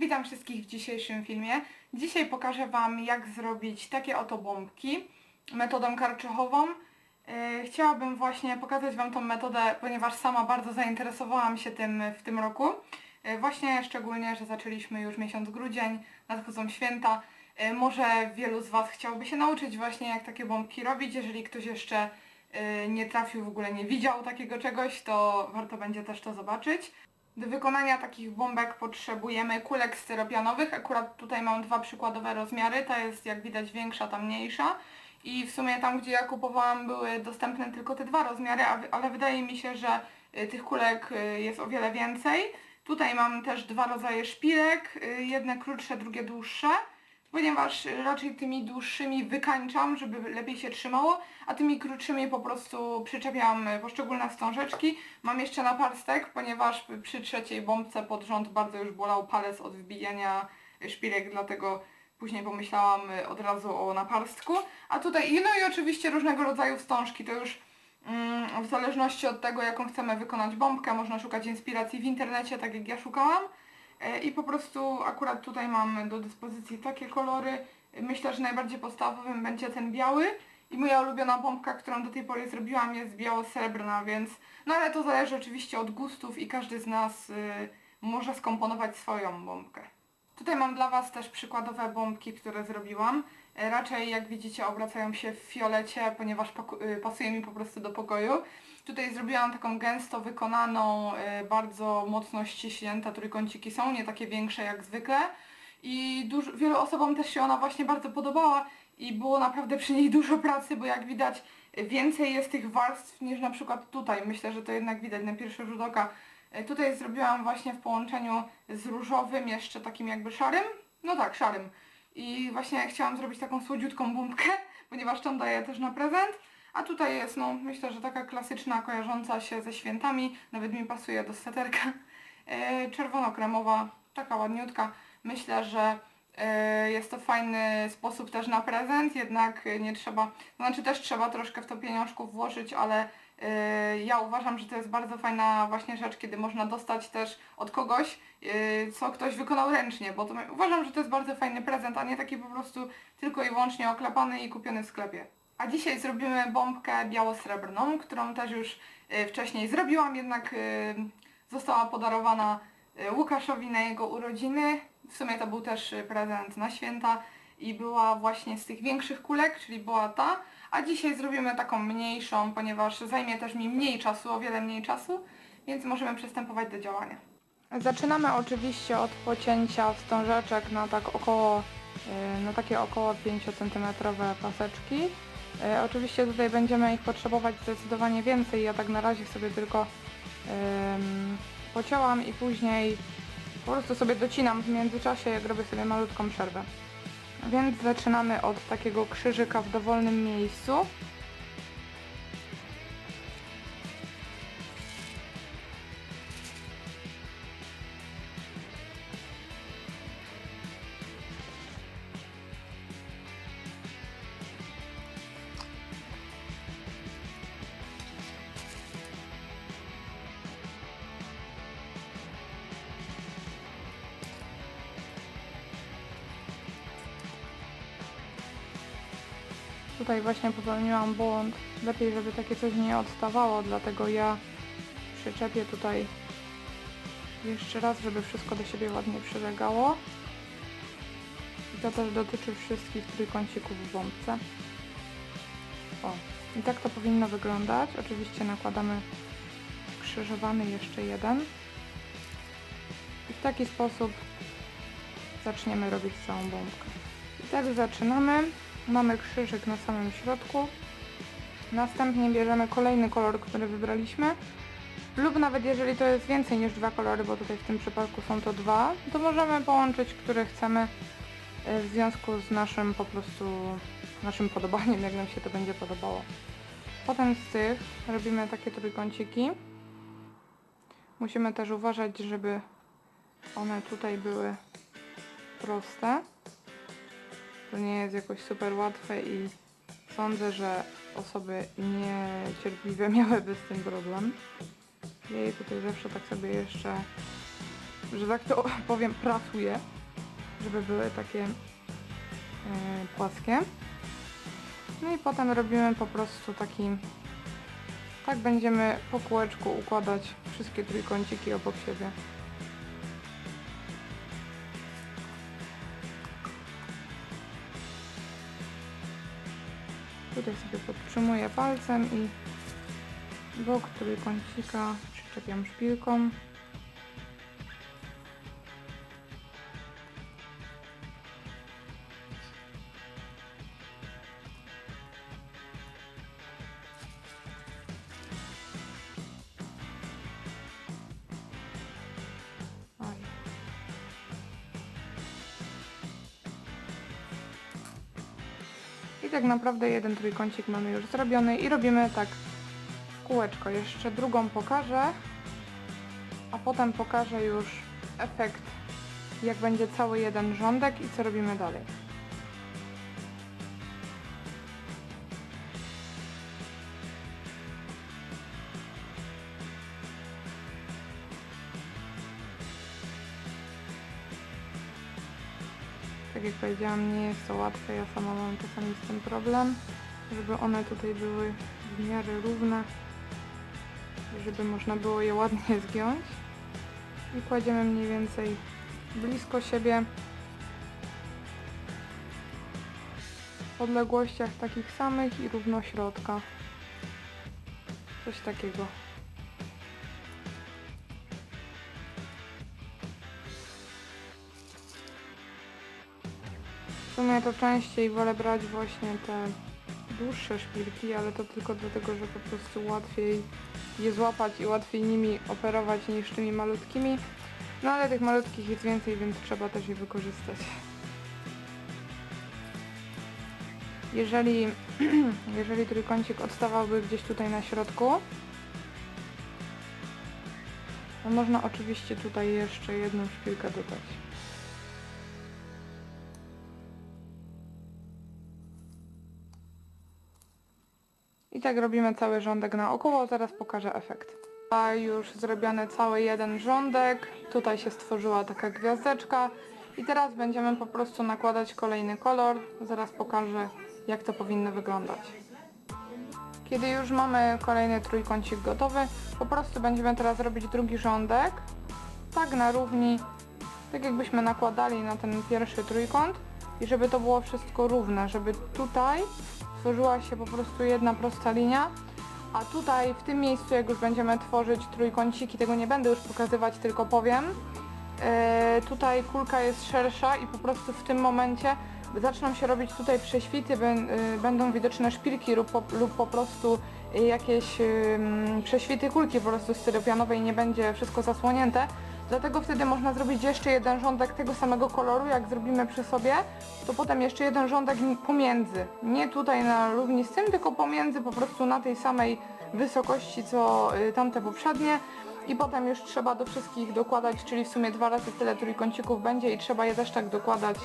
Witam wszystkich w dzisiejszym filmie. Dzisiaj pokażę Wam jak zrobić takie oto bombki metodą karczechową. Yy, Chciałabym właśnie pokazać Wam tą metodę, ponieważ sama bardzo zainteresowałam się tym w tym roku. Yy, Właśnie szczególnie, że zaczęliśmy już miesiąc grudzień, nadchodzą święta. Yy, Może wielu z Was chciałby się nauczyć właśnie jak takie bombki robić. Jeżeli ktoś jeszcze nie trafił, w ogóle nie widział takiego czegoś, to warto będzie też to zobaczyć. Do wykonania takich bombek potrzebujemy kulek styropianowych. Akurat tutaj mam dwa przykładowe rozmiary. Ta jest jak widać większa, ta mniejsza. I w sumie tam, gdzie ja kupowałam, były dostępne tylko te dwa rozmiary, ale wydaje mi się, że y, tych kulek y, jest o wiele więcej. Tutaj mam też dwa rodzaje szpilek, y, jedne krótsze, drugie dłuższe, ponieważ raczej tymi dłuższymi wykańczam, żeby lepiej się trzymało, a tymi krótszymi po prostu przyczepiam poszczególne wstążeczki. Mam jeszcze naparstek, ponieważ przy trzeciej bombce pod rząd bardzo już bolał palec od wbijania szpilek, dlatego później pomyślałam od razu o naparstku. A tutaj, no i oczywiście różnego rodzaju wstążki, to już mm, w zależności od tego, jaką chcemy wykonać bombkę, można szukać inspiracji w internecie, tak jak ja szukałam. E, I po prostu akurat tutaj mam do dyspozycji takie kolory. Myślę, że najbardziej podstawowym będzie ten biały. I moja ulubiona bombka, którą do tej pory zrobiłam jest biało-srebrna, więc... No ale to zależy oczywiście od gustów i każdy z nas y, może skomponować swoją bombkę. Tutaj mam dla Was też przykładowe bombki, które zrobiłam. E, Raczej jak widzicie obracają się w fiolecie, ponieważ y, pasuje mi po prostu do pokoju. Tutaj zrobiłam taką gęsto wykonaną, y, bardzo mocno ściśnięte trójkąciki są, nie takie większe jak zwykle. I dużo, wielu osobom też się ona właśnie bardzo podobała i było naprawdę przy niej dużo pracy, bo jak widać więcej jest tych warstw niż na przykład tutaj. Myślę, że to jednak widać na pierwszy rzut oka. Y, Tutaj zrobiłam właśnie w połączeniu z różowym, jeszcze takim jakby szarym. No tak, szarym. I właśnie chciałam zrobić taką słodziutką bombkę, ponieważ tą daję też na prezent. A tutaj jest, no myślę, że taka klasyczna, kojarząca się ze świętami, nawet mi pasuje do sweterka. E, Czerwono-kremowa, taka ładniutka. Myślę, że e, jest to fajny sposób też na prezent, jednak nie trzeba, to znaczy też trzeba troszkę w to pieniążków włożyć, ale e, ja uważam, że to jest bardzo fajna właśnie rzecz, kiedy można dostać też od kogoś, co ktoś wykonał ręcznie, bo to uważam, że to jest bardzo fajny prezent, a nie taki po prostu tylko i wyłącznie oklepany i kupiony w sklepie. A dzisiaj zrobimy bombkę biało-srebrną, którą też już e, wcześniej zrobiłam, jednak e, została podarowana e, Łukaszowi na jego urodziny. W sumie to był też prezent na święta i była właśnie z tych większych kulek, czyli była ta. A dzisiaj zrobimy taką mniejszą, ponieważ zajmie też mi mniej czasu, o wiele mniej czasu, więc możemy przystępować do działania. Zaczynamy oczywiście od pocięcia wstążeczek na tak około, na takie około 5 cm paseczki. E, Oczywiście tutaj będziemy ich potrzebować zdecydowanie więcej. Ja tak na razie sobie tylko em, pocięłam i później po prostu sobie docinam w międzyczasie, jak robię sobie malutką przerwę. Więc zaczynamy od takiego krzyżyka w dowolnym miejscu. Właśnie popełniłam błąd. Lepiej, żeby takie coś nie odstawało, dlatego ja przyczepię tutaj jeszcze raz, żeby wszystko do siebie ładnie przylegało. I to też dotyczy wszystkich trójkącików w bombce. O, i tak to powinno wyglądać. Oczywiście nakładamy krzyżowany jeszcze jeden. I w taki sposób zaczniemy robić całą bombkę. I tak zaczynamy. Mamy krzyżyk na samym środku. Następnie bierzemy kolejny kolor, który wybraliśmy. Lub nawet jeżeli to jest więcej niż dwa kolory, bo tutaj w tym przypadku są to dwa, to możemy połączyć, które chcemy e, w związku z naszym po prostu naszym podobaniem, jak nam się to będzie podobało. Potem z tych robimy takie trójkąciki. Musimy też uważać, żeby one tutaj były proste. To nie jest jakoś super łatwe i sądzę, że osoby niecierpliwe miałyby z tym problem. Ja je tutaj zawsze tak sobie jeszcze że tak to powiem, pracuję, żeby były takie e, płaskie. No i potem robimy po prostu taki, tak będziemy po kółeczku układać wszystkie trójkąciki obok siebie. Tutaj sobie podtrzymuję palcem i bok trójkącika przyczepiam szpilką. Tak naprawdę jeden trójkącik mamy już zrobiony i robimy tak kółeczko. Jeszcze drugą pokażę, a potem pokażę już efekt, jak będzie cały jeden rządek i co robimy dalej. Tak jak powiedziałam, nie jest to łatwe, ja sama mam czasami z tym problem, żeby one tutaj były w miarę równe, żeby można było je ładnie zgiąć. I kładziemy mniej więcej blisko siebie, w odległościach takich samych i równo środka. Coś takiego. Sumie to częściej wolę brać właśnie te dłuższe szpilki, ale to tylko dlatego, że po prostu łatwiej je złapać i łatwiej nimi operować niż tymi malutkimi. No ale tych malutkich jest więcej, więc trzeba też je wykorzystać. Jeżeli, jeżeli trójkącik odstawałby gdzieś tutaj na środku, to można oczywiście tutaj jeszcze jedną szpilkę dodać. I tak robimy cały rządek naokoło, teraz pokażę efekt. A już zrobiony cały jeden rządek, tutaj się stworzyła taka gwiazdeczka i teraz będziemy po prostu nakładać kolejny kolor. Zaraz pokażę jak to powinno wyglądać. Kiedy już mamy kolejny trójkącik gotowy, po prostu będziemy teraz robić drugi rządek, tak na równi, tak jakbyśmy nakładali na ten pierwszy trójkąt i żeby to było wszystko równe, żeby tutaj tworzyła się po prostu jedna prosta linia, a tutaj w tym miejscu jak już będziemy tworzyć trójkąciki, tego nie będę już pokazywać, tylko powiem, e, tutaj kulka jest szersza i po prostu w tym momencie zaczną się robić tutaj prześwity, y, będą widoczne szpilki lub po, lub po prostu jakieś prześwity kulki po prostu styropianowej, nie będzie wszystko zasłonięte. Dlatego wtedy można zrobić jeszcze jeden rządek tego samego koloru, jak zrobimy przy sobie, to potem jeszcze jeden rządek pomiędzy. Nie tutaj na równi z tym, tylko pomiędzy po prostu na tej samej wysokości co y, tamte poprzednie. I potem już trzeba do wszystkich dokładać, czyli w sumie dwa razy tyle trójkącików będzie i trzeba je też tak dokładać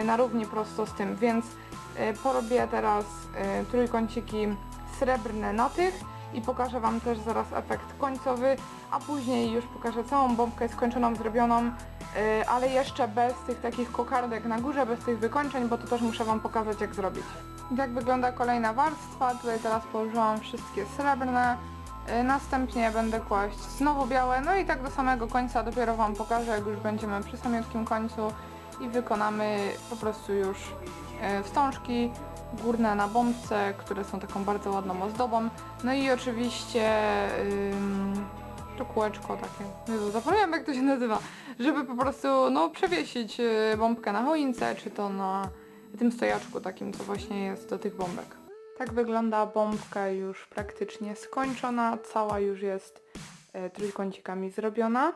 y, na równi prosto z tym, więc y, porobię teraz trójkąciki srebrne na tych i pokażę Wam też zaraz efekt końcowy, a później już pokażę całą bombkę skończoną, zrobioną, y, ale jeszcze bez tych takich kokardek na górze, bez tych wykończeń, bo to też muszę Wam pokazać jak zrobić. I Tak wygląda kolejna warstwa, tutaj teraz położyłam wszystkie srebrne, y, następnie będę kłaść znowu białe, no i tak do samego końca dopiero Wam pokażę, jak już będziemy przy samiutkim końcu i wykonamy po prostu już y, wstążki górne na bombce, które są taką bardzo ładną ozdobą. No i oczywiście to kółeczko takie, Jezu, zapomniałam jak to się nazywa, żeby po prostu no przewiesić y, bombkę na choince, czy to na tym stojaczku takim, co właśnie jest do tych bombek. Tak wygląda bombka już praktycznie skończona, cała już jest e, trójkącikami zrobiona.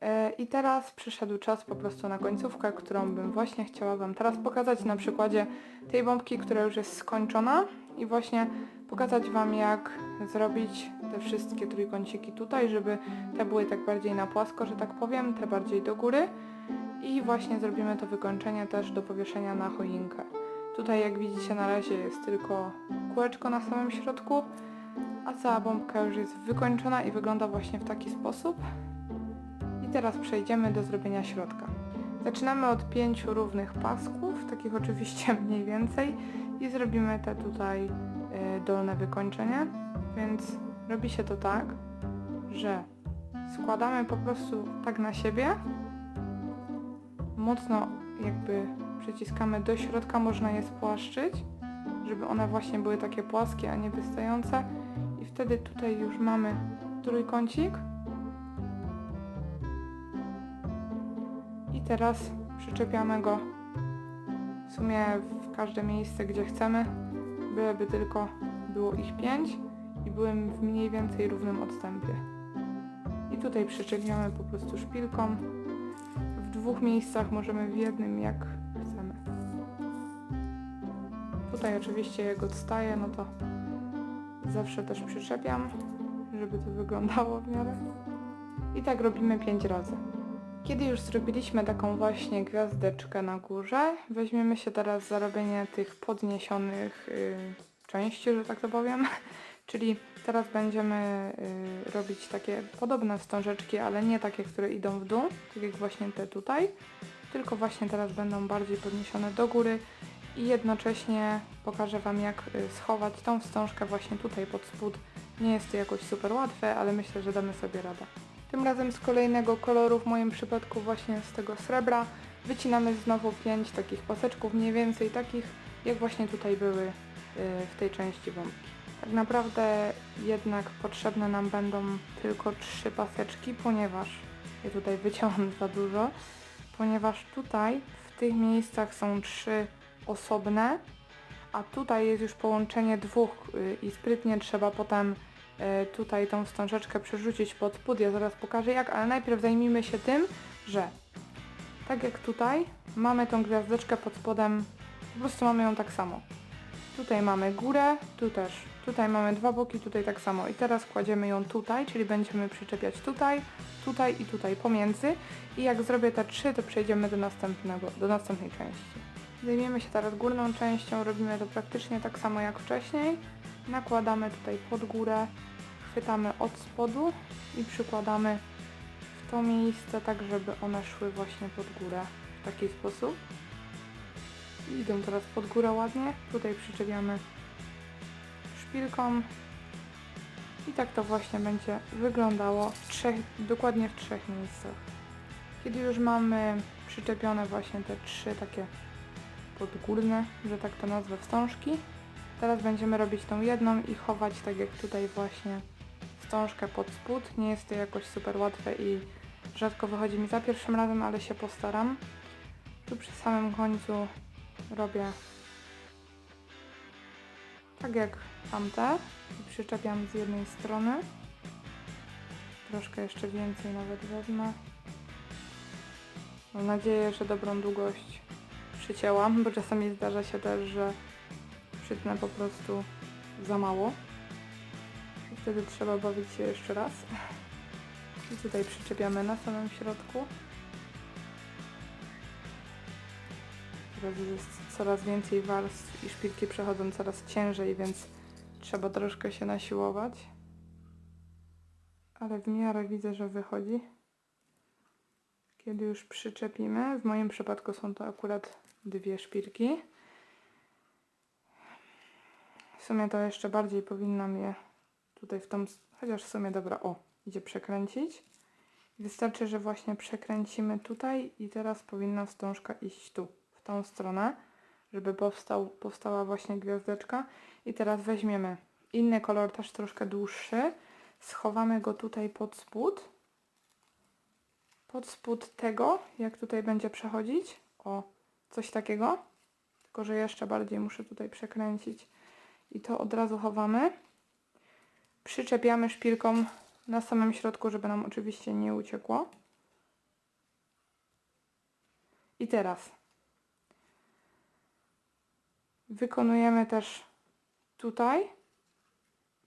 E, I teraz przyszedł czas po prostu na końcówkę, którą bym właśnie chciała Wam teraz pokazać na przykładzie tej bombki, która już jest skończona i właśnie pokazać Wam jak zrobić te wszystkie trójkąciki tutaj, żeby te były tak bardziej na płasko, że tak powiem, te bardziej do góry i właśnie zrobimy to wykończenie też do powieszenia na choinkę. Tutaj jak widzicie na razie jest tylko kółeczko na samym środku, a cała bombka już jest wykończona i wygląda właśnie w taki sposób. Teraz przejdziemy do zrobienia środka. Zaczynamy od pięciu równych pasków, takich oczywiście mniej więcej i zrobimy te tutaj e, dolne wykończenie, więc robi się to tak, że składamy po prostu tak na siebie, mocno jakby przyciskamy do środka, można je spłaszczyć, żeby one właśnie były takie płaskie, a nie wystające. I wtedy tutaj już mamy trójkącik teraz przyczepiamy go w sumie w każde miejsce, gdzie chcemy, byleby tylko było ich pięć i były w mniej więcej równym odstępie. I tutaj przyczepiamy po prostu szpilką. W dwóch miejscach możemy w jednym jak chcemy. Tutaj oczywiście jak odstaje, no to zawsze też przyczepiam, żeby to wyglądało w miarę. I tak robimy pięć razy. Kiedy już zrobiliśmy taką właśnie gwiazdeczkę na górze, weźmiemy się teraz za robienie tych podniesionych y, części, że tak to powiem. Czyli teraz będziemy y, robić takie podobne wstążeczki, ale nie takie, które idą w dół, tak jak właśnie te tutaj, tylko właśnie teraz będą bardziej podniesione do góry i jednocześnie pokażę Wam jak y, schować tą wstążkę właśnie tutaj pod spód. Nie jest to jakoś super łatwe, ale myślę, że damy sobie radę. Tym razem z kolejnego koloru, w moim przypadku właśnie z tego srebra, wycinamy znowu pięć takich paseczków, mniej więcej takich, jak właśnie tutaj były y, w tej części bombki. Tak naprawdę jednak potrzebne nam będą tylko trzy paseczki, ponieważ ja tutaj wyciąłam za dużo, ponieważ tutaj w tych miejscach są trzy osobne, a tutaj jest już połączenie dwóch y, i sprytnie trzeba potem tutaj tą wstążeczkę przerzucić pod spód. Ja zaraz pokażę jak, ale najpierw zajmijmy się tym, że tak jak tutaj mamy tą gwiazdeczkę pod spodem, po prostu mamy ją tak samo. Tutaj mamy górę, tu też. Tutaj mamy dwa boki, tutaj tak samo. I teraz kładziemy ją tutaj, czyli będziemy przyczepiać tutaj, tutaj i tutaj pomiędzy. I jak zrobię te trzy, to przejdziemy do następnego, do następnej części. Zajmiemy się teraz górną częścią, robimy to praktycznie tak samo jak wcześniej. Nakładamy tutaj pod górę, chwytamy od spodu i przykładamy w to miejsce tak, żeby one szły właśnie pod górę w taki sposób. Idą teraz pod górę ładnie. Tutaj przyczepiamy szpilką. I tak to właśnie będzie wyglądało w trzech, dokładnie w trzech miejscach. Kiedy już mamy przyczepione właśnie te trzy takie podgórne, że tak to nazwę, wstążki, teraz będziemy robić tą jedną i chować tak jak tutaj właśnie wstążkę pod spód. Nie jest to jakoś super łatwe i rzadko wychodzi mi za pierwszym razem, ale się postaram. Tu przy samym końcu robię tak jak tamte i przyczepiam z jednej strony. Troszkę jeszcze więcej nawet wezmę. Mam nadzieję, że dobrą długość przycięłam, bo czasami zdarza się też, że przytnę po prostu za mało. I wtedy trzeba bawić się jeszcze raz. I tutaj przyczepiamy na samym środku. Teraz jest coraz więcej warstw i szpilki przechodzą coraz ciężej, więc trzeba troszkę się nasiłować. Ale w miarę widzę, że wychodzi. Kiedy już przyczepimy, w moim przypadku są to akurat dwie szpilki. W sumie to jeszcze bardziej powinnam je tutaj w tą, chociaż w sumie dobra, o, idzie przekręcić. Wystarczy, że właśnie przekręcimy tutaj i teraz powinna wstążka iść tu tą stronę, żeby powstał, powstała właśnie gwiazdeczka. I teraz weźmiemy inny kolor, też troszkę dłuższy. Schowamy go tutaj pod spód. Pod spód tego, jak tutaj będzie przechodzić. O, coś takiego. Tylko, że jeszcze bardziej muszę tutaj przekręcić. I to od razu chowamy. Przyczepiamy szpilką na samym środku, żeby nam oczywiście nie uciekło. I teraz Wykonujemy też tutaj.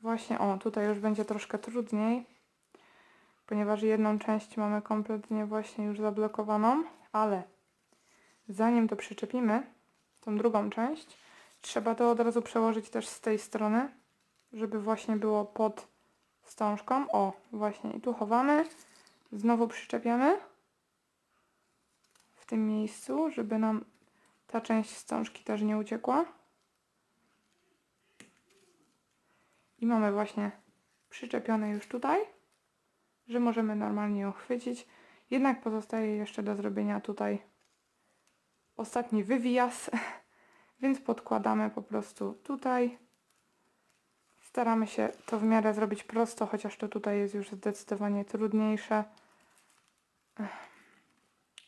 Właśnie, o, tutaj już będzie troszkę trudniej, ponieważ jedną część mamy kompletnie właśnie już zablokowaną, ale zanim to przyczepimy, tą drugą część, trzeba to od razu przełożyć też z tej strony, żeby właśnie było pod wstążką. O, właśnie, i tu chowamy, Znowu przyczepiamy w tym miejscu, żeby nam ta część wstążki też nie uciekła. I mamy właśnie przyczepione już tutaj, że możemy normalnie ją chwycić. Jednak pozostaje jeszcze do zrobienia tutaj ostatni wywijas, więc podkładamy po prostu tutaj. Staramy się to w miarę zrobić prosto, chociaż to tutaj jest już zdecydowanie trudniejsze.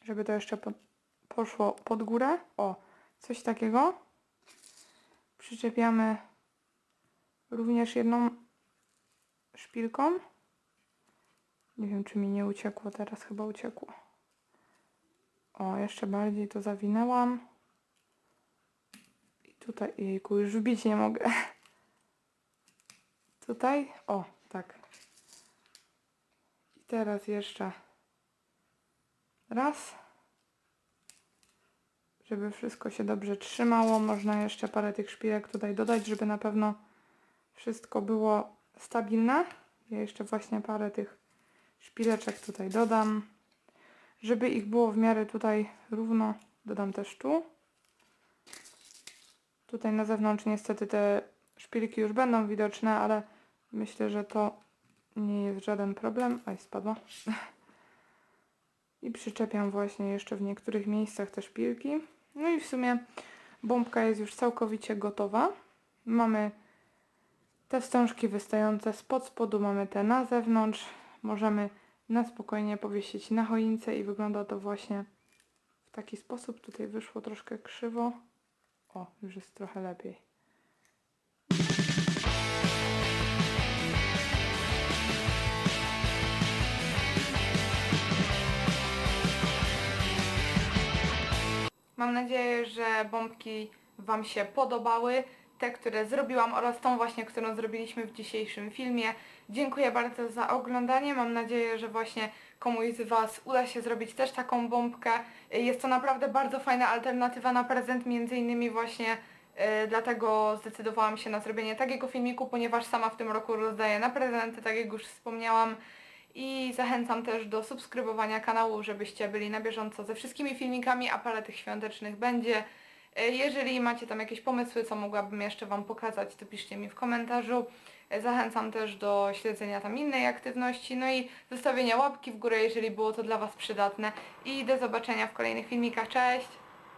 Żeby to jeszcze po, poszło pod górę. O, coś takiego. Przyczepiamy również jedną szpilką. Nie wiem, czy mi nie uciekło, teraz chyba uciekło. O, jeszcze bardziej to zawinęłam. Tutaj, jejku, już wbić nie mogę. Tutaj, o, tak. I teraz jeszcze raz. Żeby wszystko się dobrze trzymało, można jeszcze parę tych szpilek tutaj dodać, żeby na pewno wszystko było stabilne. Ja jeszcze właśnie parę tych szpileczek tutaj dodam. Żeby ich było w miarę tutaj równo, dodam też tu. Tutaj na zewnątrz niestety te szpilki już będą widoczne, ale myślę, że to nie jest żaden problem. Aj, spadło. I przyczepiam właśnie jeszcze w niektórych miejscach te szpilki. No i w sumie bombka jest już całkowicie gotowa. Mamy te wstążki wystające spod spodu, mamy te na zewnątrz. Możemy na spokojnie powiesić na choince i wygląda to właśnie w taki sposób. Tutaj wyszło troszkę krzywo. O, już jest trochę lepiej. Mam nadzieję, że bombki Wam się podobały. Te, które zrobiłam oraz tą właśnie, którą zrobiliśmy w dzisiejszym filmie. Dziękuję bardzo za oglądanie. Mam nadzieję, że właśnie komuś z Was uda się zrobić też taką bombkę. Jest to naprawdę bardzo fajna alternatywa na prezent, między innymi właśnie e, dlatego zdecydowałam się na zrobienie takiego filmiku, ponieważ sama w tym roku rozdaję na prezenty, tak jak już wspomniałam. I zachęcam też do subskrybowania kanału, żebyście byli na bieżąco ze wszystkimi filmikami, a parę tych świątecznych będzie. E, Jeżeli macie tam jakieś pomysły, co mogłabym jeszcze Wam pokazać, to piszcie mi w komentarzu. Zachęcam też do śledzenia tam innej aktywności, no i zostawienia łapki w górę, jeżeli było to dla Was przydatne. I do zobaczenia w kolejnych filmikach. Cześć!